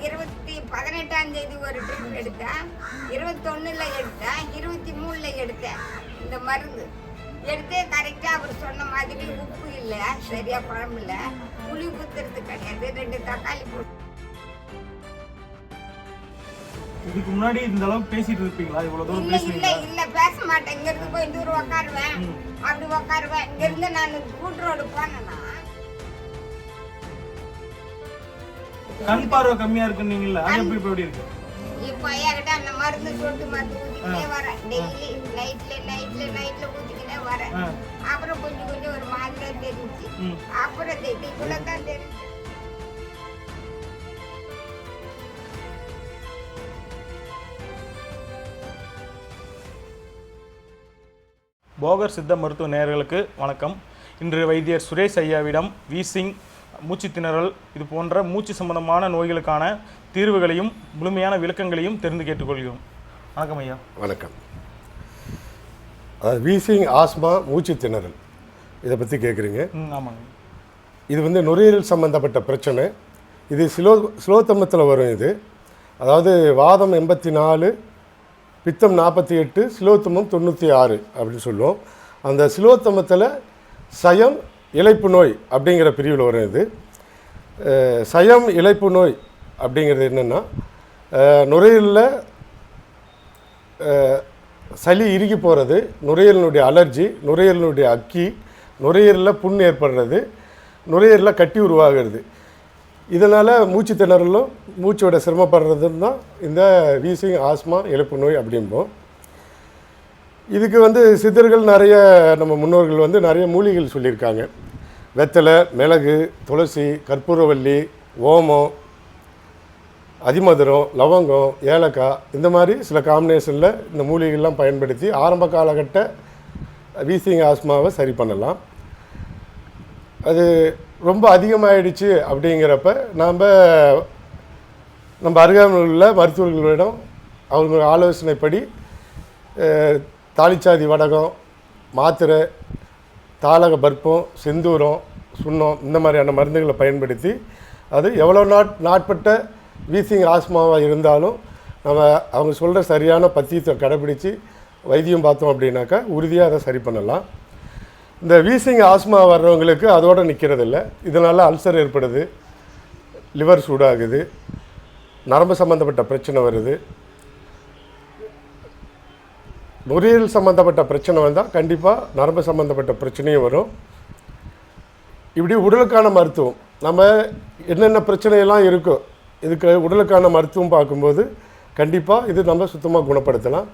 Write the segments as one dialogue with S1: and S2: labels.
S1: இருபத்தி பதினெட்டாம் தேதி ஒரு ட்ரிப் எடுத்தேன். இருபத்தொன்னுல எடுத்தேன். இருபத்தி மூணுல எடுத்தேன். இந்த மருந்து. எடுத்து கரெக்டாக அவர் சொன்ன மாதிரி உப்பு இல்லை. சரியா குழம்புல புளி ஊத்துறது கிடையாது. ரெண்டு தக்காளி போட்டு.
S2: இதுக்கு முன்னாடி இந்த அளவுக்கு பேசிட்டு இருப்பீங்களா? இவ்வளவு தூரம்
S1: இல்ல இல்ல இல்ல. பேச மாட்டேன். இங்க இருந்து போய் தூரம் உட்காருவேன். அப்படி உட்காருவேன் இங்க இருந்து நான் கூட்டு ரோடு போனேன்னா
S2: கண் பார்வை கம்மியா இருக்குன்னீங்கல்ல அது எப்படி இப்ப எப்படி இருக்கு?
S1: இப்போ என்கிட்ட அந்த மருந்து சொட்டு மருந்து ஊத்திக்கிட்டே வரேன். டெய்லி நைட்ல நைட்ல நைட்ல ஊத்திக்கிட்டே வரேன்.
S2: ஆ,
S1: அப்புறம் கொஞ்சம் கொஞ்சம் ஒரு மாதிரி தெரிஞ்சு
S2: ம்.
S1: அப்புறம் தெரிஞ்சு இவ்வளவுதான் தெரிஞ்சு.
S2: போகர் சித்த மருத்துவ நேயர்களுக்கு வணக்கம். இன்று வைத்தியர் சுரேஷ் ஐயாவிடம் வீசிங் மூச்சு திணறல் இது போன்ற மூச்சு சம்பந்தமான நோய்களுக்கான தீர்வுகளையும் முழுமையான விளக்கங்களையும் தெரிந்து கேட்டுக்கொள்கிறோம். வணக்கம் ஐயா.
S3: வணக்கம். அதாவது வீசிங் ஆஸ்மா மூச்சு திணறல். இதை பற்றி கேட்குறீங்க
S2: ஆமாங்க.
S3: இது வந்து நுரையீரல் சம்மந்தப்பட்ட பிரச்சனை. இது ஸ்லோ ஸ்லோத்தமத்தில் வரும் இது. அதாவது வாதம் எண்பத்தி நாலு பித்தம் நாற்பத்தி எட்டு சிலோத்தமம் தொண்ணூற்றி ஆறு அப்படின்னு சொல்லுவோம். அந்த சிலோத்தமத்தில் சயம் இழைப்பு நோய் அப்படிங்கிற பிரிவில் வரும் இது. சயம் இழைப்பு நோய் அப்படிங்கிறது என்னென்னா நுரையீரலில் சளி இறுகி போகிறது நுரையீரலினுடைய அலர்ஜி நுரையீரலினுடைய அக்கி நுரையீரலில் புண் ஏற்படுறது நுரையீரலில் கட்டி உருவாகிறது. இதனால் மூச்சு திணறலும் மூச்சோட சிரமப்படுறதும் தான் இந்த வீசிங் ஆஸ்மா இழப்பு நோய் அப்படிம்போம். இதுக்கு வந்து சித்தர்கள் நிறைய நம்ம முன்னோர்கள் வந்து நிறைய மூலிகைகள் சொல்லியிருக்காங்க. வெத்தலை மிளகு துளசி கற்பூரவல்லி ஓமம் அதிமதுரம் லவங்கம் ஏலக்காய் இந்த மாதிரி சில காம்பினேஷனில் இந்த மூலிகைகள்லாம் பயன்படுத்தி ஆரம்ப காலகட்ட வீசிங் ஆஸ்மாவை சரி பண்ணலாம். அது ரொம்ப அதிகமாகிடுச்சு அப்படிங்கிறப்ப நாம் நம்ம அருகாமையில் உள்ள மருத்துவர்களிடம் அவங்க ஆலோசனைப்படி தாளிச்சாதி வடகம் மாத்திரை தாளக பற்பம் செந்தூரம் சுண்ணம் இந்த மாதிரியான மருந்துகளை பயன்படுத்தி அது எவ்வளோ நாட் நாட்பட்ட வீசிங் ஆஸ்மாவாக இருந்தாலும் நம்ம அவங்க சொல்கிற சரியான பத்தியத்தை கடைப்பிடித்து வைத்தியம் பார்த்தோம் அப்படின்னாக்கா உறுதியாக அதை சரி பண்ணலாம். இந்த வீசிங் ஆஸ்மா வர்றவங்களுக்கு அதோடு நிற்கிறதில்ல. இதனால் அல்சர் ஏற்படுது லிவர் சூடாகுது நரம்பு சம்மந்தப்பட்ட பிரச்சனை வருது. நுரையீரல் சம்மந்தப்பட்ட பிரச்சனை வந்தால் கண்டிப்பாக நரம்பு சம்மந்தப்பட்ட பிரச்சனையும் வரும். இப்படி உடலுக்கான மருத்துவம் நம்ம என்னென்ன பிரச்சனையெல்லாம் இருக்கோ இதுக்கு உடலுக்கான மருத்துவம் பார்க்கும்போது கண்டிப்பாக இது நம்ம சுத்தமாக குணப்படுத்தலாம்.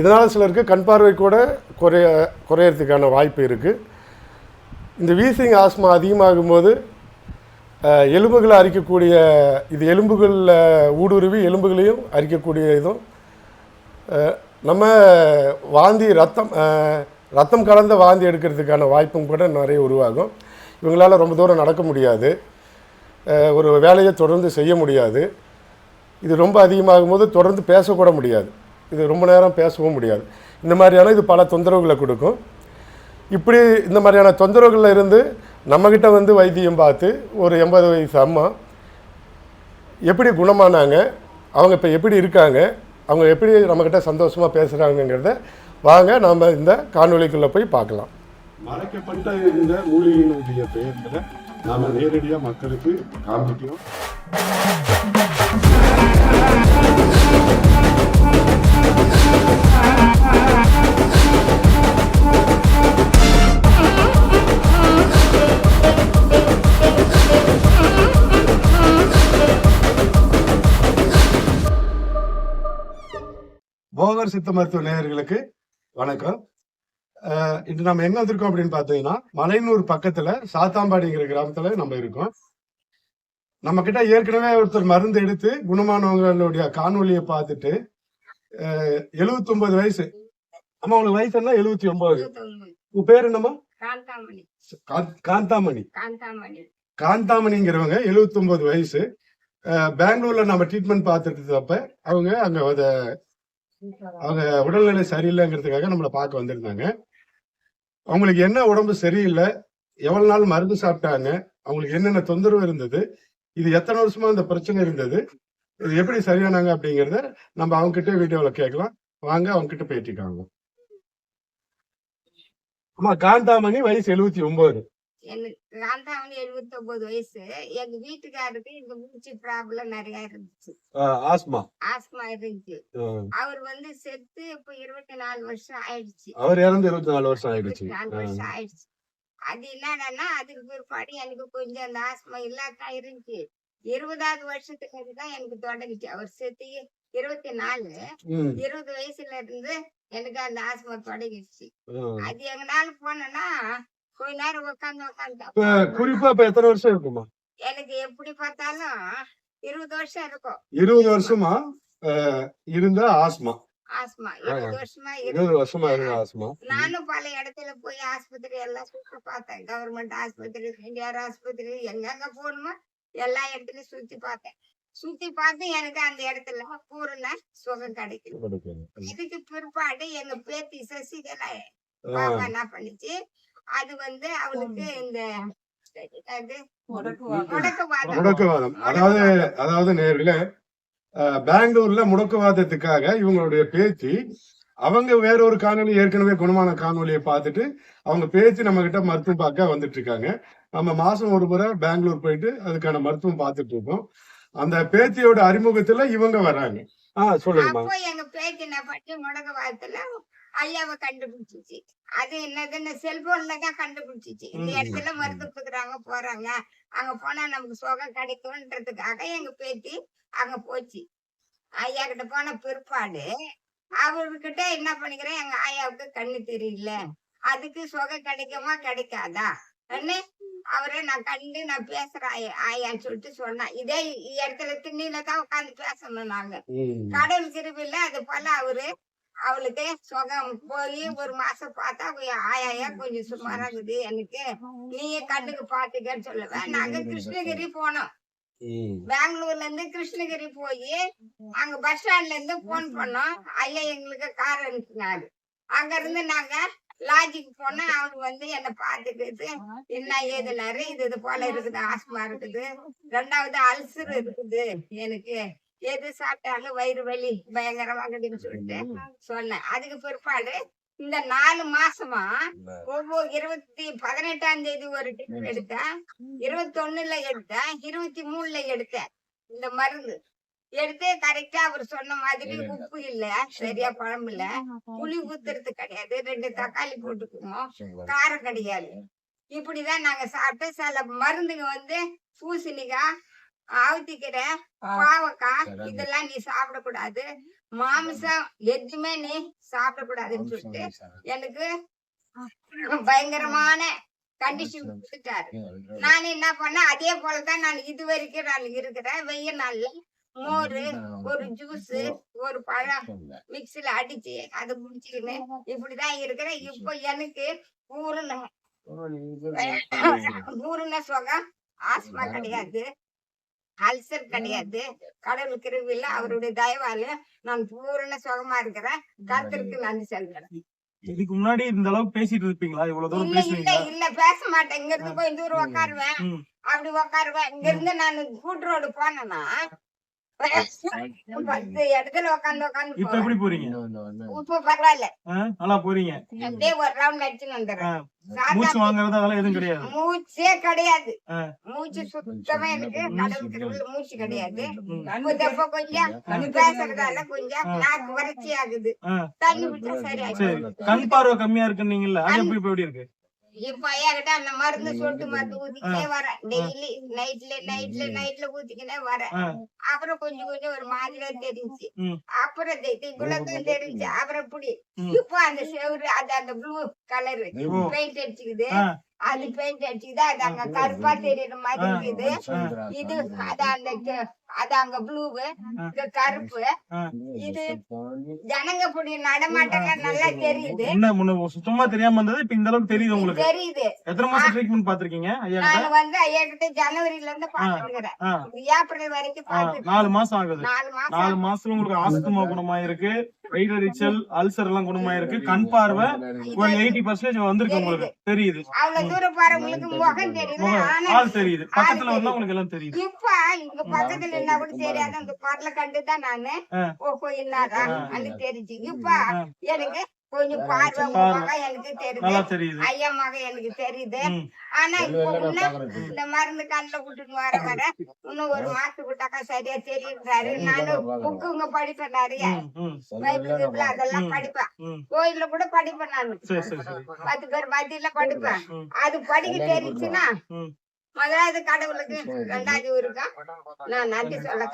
S3: இதனால் சிலருக்கு கண் பார்வை கூட குறைய குறையறதுக்கான வாய்ப்பு இருக்குது இந்த வீசிங் ஆஸ்மா அதிகமாகும்போது எலும்புகளை அரிக்கக்கூடிய இது எலும்புகளில் ஊடுருவி எலும்புகளையும் அரிக்கக்கூடிய இதுவும் நம்ம வாந்தி ரத்தம் ரத்தம் கலந்த வாந்தி எடுக்கிறதுக்கான வாய்ப்பும் கூட நிறைய உருவாகும். இவங்களால ரொம்ப தூரம் நடக்க முடியாது. ஒரு வேலையை தொடர்ந்து செய்ய முடியாது. இது ரொம்ப அதிகமாகும் போது தொடர்ந்து பேசக்கூட முடியாது. இது ரொம்ப நேரம் பேசவும் முடியாது. இந்த மாதிரியான இது பல தொந்தரவுகளை கொடுக்கும். இப்படி இந்த மாதிரியான தொந்தரவுகளில் இருந்து நம்மக்கிட்ட வந்து வைத்தியம் பார்த்து ஒரு எண்பது வயசு அம்மா எப்படி குணமானாங்க? அவங்க இப்போ எப்படி இருக்காங்க? அவங்க எப்படி நம்மக்கிட்ட சந்தோஷமாக பேசுகிறாங்கங்கிறத வாங்க நாம் இந்த காணொலிக்குள்ளே போய் பார்க்கலாம்.
S4: மறைக்கப்பட்ட இந்த மூலிகையினுடைய பெயர்களை நாம் நேரடியாக மக்களுக்கு காண்பிக்கிறோம்.
S3: போகர் சித்த மருத்துவ நேயர்களுக்கு வணக்கம். இன்று நம்ம எங்க வந்திருக்கோம் அப்படின்னு பார்த்தீங்கன்னா மலையனூர் பக்கத்துல சாத்தாம்பாடிங்கிற கிராமத்துல நம்ம இருக்கோம். நம்ம கிட்ட ஏற்கனவே ஒருத்தர் மருந்து எடுத்து குணமானவங்களுடைய காணொலியை பார்த்துட்டு எழுபத்தி ஒன்பது வயசு. அம்மா உங்களுக்கு வயசு என்ன? எழுபத்தி ஒன்பது. உங்க பேர் என்னம்மா?
S1: காந்தாமணி.
S3: காந்தாமணிங்கிறவங்க 79 வயசு. அஹ் பெங்களூர்ல நம்ம ட்ரீட்மெண்ட் பார்த்துட்டு இருந்தப்ப அவங்க அங்க அவங்க உடல்நிலை சரியில்லைங்கிறதுக்காக நம்மளை பார்க்க வந்திருந்தாங்க. அவங்களுக்கு என்ன உடம்பு சரியில்லை எவ்வளவு நாள் மருந்து சாப்பிட்டாங்க அவங்களுக்கு என்னென்ன தொந்தரவு இருந்தது
S4: இது எத்தனை வருஷமா இந்த பிரச்சனை இருந்தது இது எப்படி சரியானாங்க அப்படிங்கிறத நம்ம அவங்க கிட்ட வீடியோவில் கேட்கலாம். வாங்க அவங்க கிட்ட பேட்டிக்காங்க ஆமா காந்தாமணி வயசு எழுபத்தி ஒன்பது
S1: எனக்கு காந்தாமணி எழுபத்தி ஒன்பது வயசு. எங்க வீட்டுக்காருக்கு இந்த மூச்சு ப்ராப்ளம் நிறைய இருந்துச்சு.
S4: ஆஸ்மா.
S1: ஆஸ்மா இருந்துச்சு அவர் வந்து செத்து இப்ப இருபத்தி நாலு வருஷம் ஆயிடுச்சு.
S4: அவர் இறந்து இருபத்தி நாலு வருஷம் ஆயிடுச்சு.
S1: நாலு வருஷம் ஆயிடுச்சு. அது என்னடான்னா அதுக்கு பிற்பாடு எனக்கு கொஞ்சம் அந்த ஆஸ்மா இல்லாத இருந்துச்சு இருபதாவது வருஷத்துக்கு தான் எனக்கு தொடங்குச்சு. அவர் செத்து இருபத்தி நாலு இருபது வயசுல இருந்து எனக்கு அந்த ஆஸ்மா தொடங்கிடுச்சு. அது எங்கனாலும் போனேன்னா கொஞ்ச நேரம் உட்காந்து உட்காந்து
S4: குறிப்பா இப்ப எத்தனை வருஷம் இருக்குமா
S1: எனக்கு எப்படி பார்த்தாலும் இருபது வருஷம் இருக்கும்.
S4: இருபது வருஷமா? இருந்த ஆஸ்மா.
S1: ஆஸ்மா. இருபது வருஷமா இருக்கு.
S4: இருபது வருஷமா இருந்த ஆஸ்மா.
S1: நானும் பல இடத்துல போய் ஆஸ்பத்திரி எல்லாம் சுத்தி பார்த்தேன். கவர்மெண்ட் ஆஸ்பத்திரி என்டிஆர் ஆஸ்பத்திரி எங்கெங்க போகணுமோ எல்லா இடத்துலயும் சுத்தி பார்த்தேன். சுத்தி பார்த்து எனக்கு அந்த இடத்துல பூரண சுகம் கிடைக்கல இதுக்கு பிற்பாடு எங்க பேத்தி சசிகலா பாப்பா என்ன பண்ணுச்சு? அது வந்து அவளுக்கு இந்த முடக்குவாதம்.
S4: முடக்குவாதம். அதாவது அதாவது அஹ், பெங்களூர்ல முடக்குவாதத்துக்காக இவங்களுடைய பேத்தி அவங்க வேற ஒரு காணொலி ஏற்கனவே குணமான காணொலியை பார்த்துட்டு அவங்க பேத்தி நம்ம கிட்ட மருத்துவம் பார்க்க வந்துட்டு இருக்காங்க நம்ம மாசம் ஒரு முறை பெங்களூர் போயிட்டு அதுக்கான மருத்துவம் பார்த்துட்டு இருக்கோம் அந்த பேத்தியோட அறிமுகத்துல இவங்க வர்றாங்க. ஆஹ்
S1: எங்க முடக்குவாதத்துல ஐயாவை கண்டுபிடிச்சிச்சு. அது என்னதுன்னு செல்போன்ல தான் கண்டுபிடிச்சிச்சு. இந்த. இடத்துல மருந்து கொடுக்குறாங்க போறாங்க. அங்க போனா நமக்கு சுகம் கிடைக்கும்ன்றதுக்காக எங்க பேத்தி அங்க போச்சு. ஐயா கிட்ட போன பிற்பாடு அவர்கிட்ட என்ன பண்ணிக்கிறேன்? எங்க ஆயாவுக்கு கண்ணு தெரியல. அதுக்கு சுகம் கிடைக்குமா கிடைக்காதா? என்ன அவரை நான் கண்டு நான் பேசுறேன் ஆயா ஆயான்னு சொல்லிட்டு சொன்னேன். இதே இடத்துல திண்ணில தான் உட்காந்து பேசணும் நாங்க.
S4: ம்.
S1: கடவுள் கிருபில்ல அது போல அவரு அவளுக்கு சுகம் போய் ஒரு மாசம் பார்த்தா கொஞ்சம் ஆயாயா கொஞ்சம் சுமாரா இருக்குது எனக்கு. நீயே கண்ணுக்கு பாத்துக்கன்னு சொல்லுவேன் நாங்க கிருஷ்ணகிரி போனோம். பெங்களூர்ல இருந்து கிருஷ்ணகிரி போய் அங்க பஸ் ஸ்டாண்ட்ல இருந்து போன் பண்ணோம். ஐயா எங்களுக்கு கார் அனுப்பினாரு. அங்க இருந்து நாங்க லாட்ஜுக்கு போனா அவர் வந்து என்ன பாத்துக்கிட்டு என்ன ஏதுனாரு இது இது போல இருக்குது ஆஸ்மா இருக்குது. ரெண்டாவது அல்சர் இருக்குது எனக்கு. எது சாப்பிட்டாலும் வயிறு வலி பயங்கரமாகுதுன்னு சொல்லிட்டு சொன்னேன். அதுக்கு பிற்பாடு இந்த நாலு மாசமா ஒவ்வொரு இருபத்தி பதினெட்டாம் தேதி ஒரு ட்ரிப் எடுத்தேன். இருபத்தி ஒண்ணுல எடுத்தேன். இருபத்தி மூணுல எடுத்தேன். இந்த மருந்து எடுத்து கரெக்டா அவர் சொன்ன மாதிரி உப்பு இல்ல சரியா குழம்பு இல்ல. புளி ஊத்துறது கிடையாது. ரெண்டு தக்காளி போட்டுக்குவோம். காரம் கிடையாது. இப்படிதான் நாங்க சாப்பிட்டு சில மருந்துங்க வந்து பூசணிக்காய் ஆவத்திக்கீரை பாவக்காய் இதெல்லாம் நீ சாப்பிடக்கூடாது. மாமிசம் எதுவுமே நீ சாப்பிடக்கூடாதுன்னு சொல்லிட்டு எனக்கு பயங்கரமான கண்டிஷன் கொடுத்துட்டாரு. நான் என்ன பண்ணேன்? அதே போலதான் நான் இது வரைக்கும் நான் இருக்கிறேன். வெய்ய நாள்ல மோர் ஒரு ஜூஸ் ஒரு பழம் மிக்ஸில அடிச்சு அதை குடிச்சுக்கின்னு இப்படிதான் இருக்கிறேன். இப்போ எனக்கு பூரண பூரண சுகம் ஆஸ்மா கிடையாது. அல்சர் கிடையாது. கடவுள் கிருவில அவருடைய தயவால நான் பூரண சுகமா இருக்கிறேன். கர்த்தருக்கு நன்றி செலுத்துறேன்
S2: இதுக்கு முன்னாடி இந்த அளவுக்கு பேசிட்டு இருப்பீங்களா? இவ்வளவு தூரம்
S1: இல்ல இல்ல
S2: பேசுவீங்களா
S1: இல்ல பேச மாட்டேன். இங்க இருந்து போய் தூரம் உட்காருவேன். அப்படி உட்காருவேன் இங்க இருந்து நான் கூட்டு ரோடு போனேன்னா
S2: இப்ப எப்படி போறீங்க?
S1: இப்ப பரவாயில்ல?
S2: நல்லா போறீங்க.
S1: அப்படியே ஒரு ரவுண்ட் அடிச்சுன்னு வந்துடுறேன்.
S2: மூச்சு
S1: சாதா
S2: வாங்குறது அதெல்லாம் எதுவும் கிடையாது.
S1: மூச்சே கிடையாது. மூச்சு சுத்தமா எனக்கு மூச்சு கிடையாது.
S2: ம்.
S1: இப்ப கொஞ்சம் பேசுறதால கொஞ்சம் நாக்கு வறட்சி ஆகுது. தண்ணி விட்டா சரி
S2: கண் பார்வை கம்மியா இருக்குன்னீங்கல்ல அது எப்படி இருக்கு?
S1: இப்ப என்கிட்ட அந்த மருந்து சொட்டு மருந்து ஊத்திக்கிட்டே வரேன் டெய்லி நைட்ல நைட்ல நைட்ல ஊத்திக்கிட்டே வரேன். அப்புறம் கொஞ்சம் கொஞ்சம் ஒரு மாதிரியா தெரிஞ்சு. அப்புறம் இவ்வளவுதான் தெரிஞ்சு அப்புறம் இப்படி. இப்போ அந்த செவரு அது அந்த ப்ளூ கலர். பெயிண்ட் அடிச்சுக்குது. அது பெயிண்ட் அடிச்சுக்குது. அது அங்க கருப்பா தெரியற மாதிரி இருக்குது. இது அது அந்த க- அது அங்க ப்ளூ இது கருப்பு. இது ஜனங்க இப்படி நடமாட்டங்க நல்லா தெரியுது.
S2: என்ன முன்ன சுத்தமா தெரியாம இருந்தது இப்ப இந்த அளவுக்கு தெரியுது உங்களுக்கு.
S1: தெரியுது.
S2: எத்தனை மாசம் ட்ரீட்மெண்ட் பாத்திருக்கீங்க
S1: நான் வந்து ஐயா கிட்ட ஜனவரில இருந்து பாத்துக்கிறேன் ஏப்ரல் வரைக்கும்
S2: ஆ,
S1: பாத்துட்டு
S2: நாலு மாசம் ஆகுது.
S1: நாலு
S2: மாசத்துல உங்களுக்கு ஆஸ்துமா குணமாயிருக்கு வயிறறிச்சல் அல்சர் எல்லாம் குணமாயிருக்கு கண் பார்வை ஒரு எயிட்டி பர்சன்டேஜ் வந்திருக்கு உங்களுக்கு. தெரியுது.
S1: அவ்வளவு தூரம் முகம் தெரியல
S2: முகம்,
S1: ஆனா
S2: ஆள் தெரியுது. பக்கத்துல வந்தா உங்களுக்கு எல்லாம் தெரியுது.
S1: இப்ப இங்க பக்கத்துல கூட தெரியாது அந்த குரலை கண்டுதான் நானு. ஓஹோ இன்னாரா? அது தெரிஞ்சு இப்ப எனக்கு கொஞ்சம் பார்வை மகன் எனக்கு தெரியுது. ஐயா மகன் எனக்கு தெரியுது. ஆனா இப்ப இந்த மருந்து கண்ணுல விட்டுட்டு வர வர இன்னும் ஒரு மாசத்துக்கு விட்டாக்கா சரியா தெரியுறாரு நானும் புக்குங்க படிப்பேன் நிறைய பைபிள் அதெல்லாம் படிப்பேன். கோயில்ல கூட படிப்பேன் நானு. பத்து பேர் மத்தியில படிப்பேன். அது படிக்க தெரிஞ்சுன்னா. முதலாவது கடவுளுக்கு ரெண்டாவது ஊருக்கா நான் நன்றி சொல்ல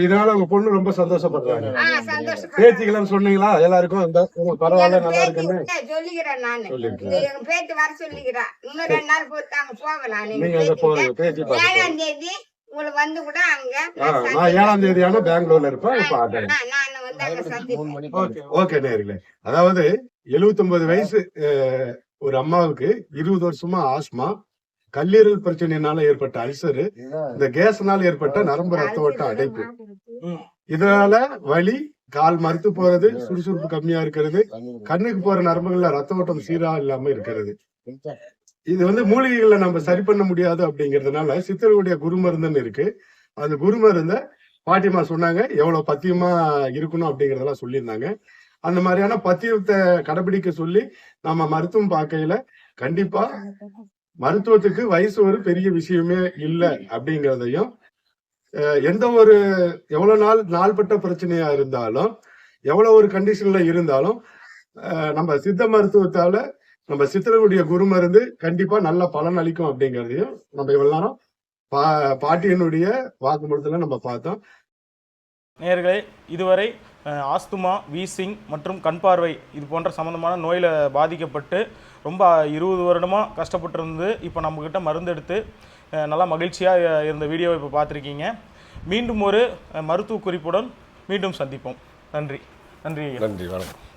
S3: இதனால உங்க பொண்ணு ரொம்ப சந்தோஷப்படுறாங்க.
S1: ஆ சந்தோஷம்
S3: பேச்சுக்கெல்லாம் சொன்னீங்களா? எல்லாருக்கும் இந்த ஓ, பரவாயில்ல நல்லா இருக்குன்னு.
S1: சொல்லிக்கிறேன் நானு. எங்க பேத்தி வர சொல்லிக்கிறேன் இன்னும் ரெண்டு நாள் பொறுத்து அங்க போவேன் நானு எங்க
S3: நீங்க பேச்சு
S1: ஏழாம் தேதி உங்களை வந்து கூட அங்க
S3: ஆ, நான் ஏழாம் தேதியான பெங்களூர்ல இருப்பேன் இப்ப ஆட்டேன்
S1: நான் நான் வந்து அங்க சந்திப்பேன்
S2: ஓகே
S3: ஓகே நேர்களே. அதாவது 79 வயசு அஹ், ஒரு அம்மாவுக்கு இருபது வருஷமா ஆஸ்மா. கல்லீரல் பிரச்சனையினால ஏற்பட்ட அல்சரு இந்த கேஸ்னால ஏற்பட்ட நரம்பு ரத்த ஓட்ட அடைப்பு. இதனால வலி கால் மறுத்து போறது சுறுசுறுப்பு கம்மியா இருக்கிறது. கண்ணுக்கு போற நரம்புகள்ல ரத்த ஓட்டம் சீரா இல்லாம இருக்கிறது. இது வந்து மூலிகைகளை நம்ம சரி பண்ண முடியாது அப்படிங்கறதுனால சித்தர்களுடைய குருமருந்துன்னு இருக்கு. அந்த குருமருந்த பாட்டிமா சொன்னாங்க எவ்வளவு பத்தியமா இருக்கணும்? அப்படிங்கறதெல்லாம் சொல்லியிருந்தாங்க. அந்த மாதிரியான பத்தியத்தை கடைபிடிக்க சொல்லி நம்ம மருத்துவம் பார்க்கையில கண்டிப்பா மருத்துவத்துக்கு வயசு ஒரு பெரிய விஷயமே இல்லை அப்படிங்கிறதையும் எந்த ஒரு எவ்வளவு நாள் நாள்பட்ட பிரச்சனையா இருந்தாலும் எவ்வளவு ஒரு கண்டிஷன்ல இருந்தாலும் நம்ம சித்த மருத்துவத்தால நம்ம சித்தர்களுடைய குருமருந்து கண்டிப்பா நல்ல பலன் அளிக்கும் அப்படிங்கிறதையும் நம்ம இவ்வளவு நேரம் பா பாட்டியனுடைய வாக்குமூலத்துல நம்ம பார்த்தோம்.
S2: நேர்களை இதுவரை ஆஸ்துமா வீசிங் மற்றும் கண் பார்வை இது போன்ற சம்மந்தமான நோயில் பாதிக்கப்பட்டு ரொம்ப இருபது வருடமாக கஷ்டப்பட்டிருந்து இப்போ நம்மக்கிட்ட மருந்து எடுத்து நல்லா மகிழ்ச்சியாக இருந்த வீடியோவை இப்போ பார்த்துருக்கீங்க மீண்டும் ஒரு மருத்துவ குறிப்புடன் மீண்டும் சந்திப்போம். நன்றி. நன்றி
S5: நன்றி வணக்கம்.